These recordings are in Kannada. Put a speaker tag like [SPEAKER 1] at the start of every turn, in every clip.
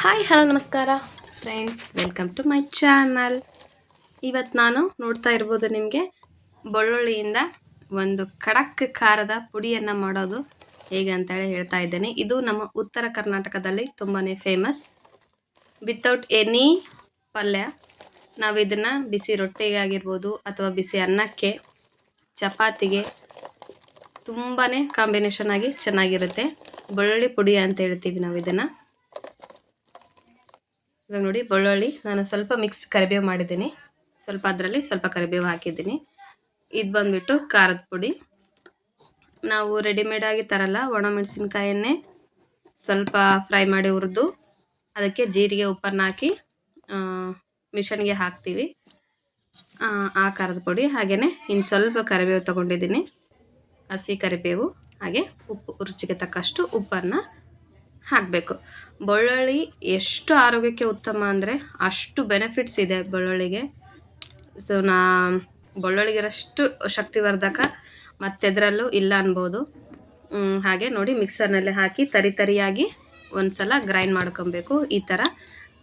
[SPEAKER 1] ಹಾಯ್ ಹಲೋ ನಮಸ್ಕಾರ. Friends welcome to my channel ಇವತ್ತು ನಾನು ನೋಡ್ತಾ ಇರ್ಬೋದು ನಿಮಗೆ ಬೆಳ್ಳುಳ್ಳಿಯಿಂದ ಒಂದು ಖಡಕ್ ಖಾರದ ಪುಡಿಯನ್ನು ಮಾಡೋದು ಹೇಗೆ ಅಂತೇಳಿ ಹೇಳ್ತಾ ಇದ್ದೇನೆ. ಇದು ನಮ್ಮ ಉತ್ತರ ಕರ್ನಾಟಕದಲ್ಲಿ ತುಂಬಾ ಫೇಮಸ್ ವಿತೌಟ್ ಎನಿ ಪಲ್ಯ ನಾವು ಇದನ್ನು ಬಿಸಿ ರೊಟ್ಟಿಗಾಗಿರ್ಬೋದು ಅಥವಾ ಬಿಸಿ ಅನ್ನಕ್ಕೆ ಚಪಾತಿಗೆ ತುಂಬಾ ಕಾಂಬಿನೇಷನ್ ಆಗಿ ಚೆನ್ನಾಗಿರುತ್ತೆ. ಬೆಳ್ಳುಳ್ಳಿ ಪುಡಿ ಅಂತ ಹೇಳ್ತೀವಿ ನಾವು ಇದನ್ನು. ಇವಾಗ ನೋಡಿ ಬೆಳ್ಳುಳ್ಳಿ ನಾನು ಸ್ವಲ್ಪ ಮಿಕ್ಸ್ ಕರಿಬೇವು ಮಾಡಿದ್ದೀನಿ. ಸ್ವಲ್ಪ ಅದರಲ್ಲಿ ಸ್ವಲ್ಪ ಕರಿಬೇವು ಹಾಕಿದ್ದೀನಿ. ಇದು ಬಂದ್ಬಿಟ್ಟು ಖಾರದ ಪುಡಿ. ನಾವು ರೆಡಿಮೇಡಾಗಿ ತರಲ್ಲ ಒಣಮೆಣಸಿನ್ಕಾಯನ್ನೇ ಸ್ವಲ್ಪ ಫ್ರೈ ಮಾಡಿ ಹುರಿದು, ಅದಕ್ಕೆ ಜೀರಿಗೆ ಉಪ್ಪನ್ನು ಹಾಕಿ ಮಿಷನ್ಗೆ ಹಾಕ್ತೀವಿ. ಆ ಖಾರದ ಪುಡಿ. ಹಾಗೆಯೇ ಇನ್ನು ಸ್ವಲ್ಪ ಕರಿಬೇವು ತೊಗೊಂಡಿದ್ದೀನಿ. ಹಸಿ ಕರಿಬೇವು, ಹಾಗೆ ಉಪ್ಪು, ರುಚಿಗೆ ತಕ್ಕಷ್ಟು ಉಪ್ಪನ್ನು ಹಾಕಬೇಕು. ಬೆಳ್ಳುಳ್ಳಿ ಎಷ್ಟು ಆರೋಗ್ಯಕ್ಕೆ ಉತ್ತಮ ಅಂದರೆ ಅಷ್ಟು ಬೆನಿಫಿಟ್ಸ್ ಇದೆ ಬೆಳ್ಳುಳ್ಳಿಗೆ. ಸೊ ನಾ ಬೆಳ್ಳುಳ್ಳಿಗಿರಷ್ಟು ಶಕ್ತಿವರ್ಧಕ ಮತ್ತೆದರಲ್ಲೂ ಇಲ್ಲ ಅನ್ಬೋದು. ಹಾಗೆ ನೋಡಿ ಮಿಕ್ಸರ್ನಲ್ಲಿ ಹಾಕಿ ತರಿ ತರಿಯಾಗಿ ಒಂದು ಸಲ ಗ್ರೈಂಡ್ ಮಾಡ್ಕೊಬೇಕು. ಈ ಥರ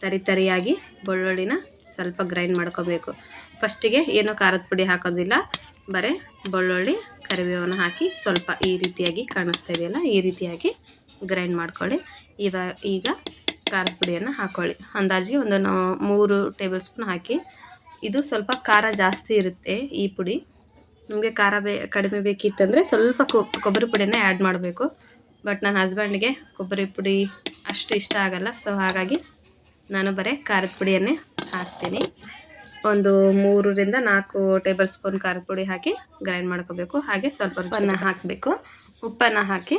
[SPEAKER 1] ತರಿ ತರಿಯಾಗಿ ಬೆಳ್ಳುಳ್ಳಿನ ಸ್ವಲ್ಪ ಗ್ರೈಂಡ್ ಮಾಡ್ಕೋಬೇಕು. ಫಸ್ಟಿಗೆ ಏನು ಖಾರದ ಪುಡಿ ಹಾಕೋದಿಲ್ಲ. ಬರೀ ಬೆಳ್ಳುಳ್ಳಿ ಕರಿಬೇವನ್ನು ಹಾಕಿ ಸ್ವಲ್ಪ ಈ ರೀತಿಯಾಗಿ ಕಾಣಿಸ್ತಾ ಇದೆಯಲ್ಲ, ಈ ರೀತಿಯಾಗಿ ಗ್ರೈಂಡ್ ಮಾಡ್ಕೊಳ್ಳಿ. ಇವಾಗ ಈಗ ಖಾರದ ಪುಡಿಯನ್ನು ಹಾಕ್ಕೊಳ್ಳಿ ಅಂದಾಜಿಗೆ ಒಂದು ಮೂರು ಟೇಬಲ್ ಸ್ಪೂನ್ ಹಾಕಿ. ಇದು ಸ್ವಲ್ಪ ಖಾರ ಜಾಸ್ತಿ ಇರುತ್ತೆ ಈ ಪುಡಿ. ನಿಮಗೆ ಖಾರ ಬೇ, ಕಡಿಮೆ ಬೇಕಿತ್ತಂದರೆ ಸ್ವಲ್ಪ ಕೊಬ್ಬರಿ ಪುಡಿನ ಆ್ಯಡ್ ಮಾಡಬೇಕು. ಬಟ್ ನನ್ನ ಹಸ್ಬೆಂಡ್ಗೆ ಕೊಬ್ಬರಿ ಪುಡಿ ಅಷ್ಟು ಇಷ್ಟ ಆಗಲ್ಲ. ಸೊ, ಹಾಗಾಗಿ ನಾನು ಬರೀ ಖಾರದ ಪುಡಿಯನ್ನೇ ಹಾಕ್ತೀನಿ. ಒಂದು ಮೂರರಿಂದ ನಾಲ್ಕು ಟೇಬಲ್ ಸ್ಪೂನ್ ಖಾರದ ಪುಡಿ ಹಾಕಿ ಗ್ರೈಂಡ್ ಮಾಡ್ಕೋಬೇಕು. ಹಾಗೆ ಸ್ವಲ್ಪ ಉಪ್ಪನ್ನು ಹಾಕಬೇಕು. ಉಪ್ಪನ್ನು ಹಾಕಿ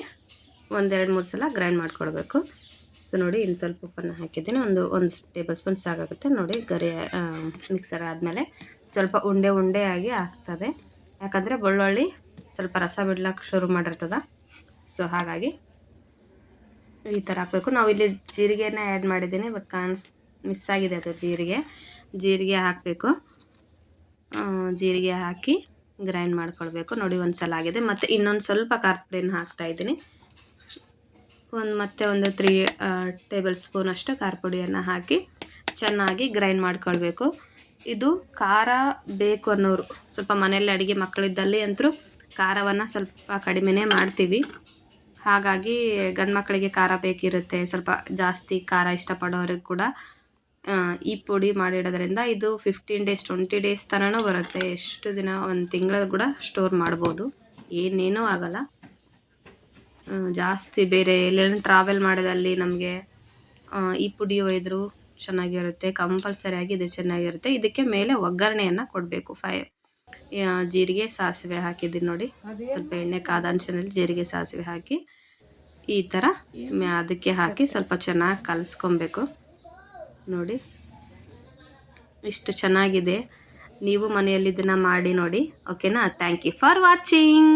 [SPEAKER 1] ಒಂದೆರಡು ಮೂರು ಸಲ ಗ್ರೈಂಡ್ ಮಾಡ್ಕೊಳ್ಬೇಕು ಸೊ ನೋಡಿ, ಇನ್ನು ಸ್ವಲ್ಪ ಉಪ್ಪನ್ನು ಹಾಕಿದ್ದೀನಿ. ಒಂದು ಒಂದು ಟೇಬಲ್ ಸ್ಪೂನ್ ಸಾಕಾಗುತ್ತೆ ನೋಡಿ, ಗರಿ ಮಿಕ್ಸರ್ ಆದಮೇಲೆ ಸ್ವಲ್ಪ ಉಂಡೆ ಉಂಡೆ ಆಗಿ ಆಗ್ತದೆ. ಯಾಕಂದರೆ ಬೆಳ್ಳುಳ್ಳಿ ಸ್ವಲ್ಪ ರಸ ಬಿಡ್ಲಕ್ಕೆ ಶುರು ಮಾಡಿರ್ತದೆ. ಸೊ ಹಾಗಾಗಿ ಈ ಥರ ಹಾಕಬೇಕು. ನಾವು ಇಲ್ಲಿ ಜೀರಿಗೆನ ಆ್ಯಡ್ ಮಾಡಿದ್ದೀನಿ, ಬಟ್ ಕಾಣಿಸ್, ಮಿಸ್ ಆಗಿದೆ ಅದು ಜೀರಿಗೆ. ಜೀರಿಗೆ ಹಾಕಬೇಕು. ಜೀರಿಗೆ ಹಾಕಿ ಗ್ರೈಂಡ್ ಮಾಡ್ಕೊಳ್ಬೇಕು. ನೋಡಿ ಒಂದು ಸಲ ಆಗಿದೆ. ಮತ್ತು ಇನ್ನೊಂದು ಸ್ವಲ್ಪ ಖಾರದ ಹಾಕ್ತಾಯಿದ್ದೀನಿ ಒಂದು ಮತ್ತೆ ಒಂದು ತ್ರೀ ಟೇಬಲ್ ಸ್ಪೂನ್ ಅಷ್ಟು ಖಾರ ಪುಡಿಯನ್ನು ಹಾಕಿ ಚೆನ್ನಾಗಿ ಗ್ರೈಂಡ್ ಮಾಡ್ಕೊಳ್ಬೇಕು. ಇದು ಖಾರ ಬೇಕು ಅನ್ನೋರು, ಸ್ವಲ್ಪ ಮನೆಯಲ್ಲಿ ಅಡುಗೆ ಮಕ್ಕಳಿದ್ದಲ್ಲಿ ಅಂತೂ ಖಾರವನ್ನು ಸ್ವಲ್ಪ ಕಡಿಮೆನೇ ಮಾಡ್ತೀವಿ. ಹಾಗಾಗಿ ಗಂಡು ಮಕ್ಕಳಿಗೆ ಖಾರ ಬೇಕಿರುತ್ತೆ, ಸ್ವಲ್ಪ ಜಾಸ್ತಿ ಖಾರ ಇಷ್ಟಪಡೋರಿಗೆ ಕೂಡ. ಈ ಪುಡಿ ಮಾಡಿಡೋದ್ರಿಂದ ಇದು ಫಿಫ್ಟೀನ್ ಡೇಸ್ ಟ್ವೆಂಟಿ ಡೇಸ್ ತನಕ ಬರುತ್ತೆ. ಎಷ್ಟು ದಿನ, ಒಂದು ತಿಂಗಳ ಕೂಡ ಸ್ಟೋರ್ ಮಾಡ್ಬೋದು. ಏನೇನೂ ಆಗೋಲ್ಲ. ಜಾಸ್ತಿ ಬೇರೆ ಎಲ್ಲೆಲ್ಲ ಟ್ರಾವೆಲ್ ಮಾಡೋದಲ್ಲಿ ನಮಗೆ ಈ ಪುಡಿ ಒಯ್ದರು ಚೆನ್ನಾಗಿರುತ್ತೆ ಕಂಪಲ್ಸರಿಯಾಗಿ ಇದು ಚೆನ್ನಾಗಿರುತ್ತೆ. ಇದಕ್ಕೆ ಮೇಲೆ ಒಗ್ಗರಣೆಯನ್ನು ಕೊಡಬೇಕು. ಫೈ ಜೀರಿಗೆ ಸಾಸಿವೆ ಹಾಕಿದ್ದೀನಿ ನೋಡಿ. ಸ್ವಲ್ಪ ಎಣ್ಣೆ ಕಾದ ಜೀರಿಗೆ ಸಾಸಿವೆ ಹಾಕಿ ಈ ಥರ ಅದಕ್ಕೆ ಹಾಕಿ ಸ್ವಲ್ಪ ಚೆನ್ನಾಗಿ ಕಲಸ್ಕೊಬೇಕು. ನೋಡಿ, ಇಷ್ಟು ಚೆನ್ನಾಗಿದೆ. ನೀವು ಮನೆಯಲ್ಲಿ ಇದನ್ನು ಮಾಡಿ ನೋಡಿ ಓಕೆನಾ ಥ್ಯಾಂಕ್ ಯು ಫಾರ್ ವಾಚಿಂಗ್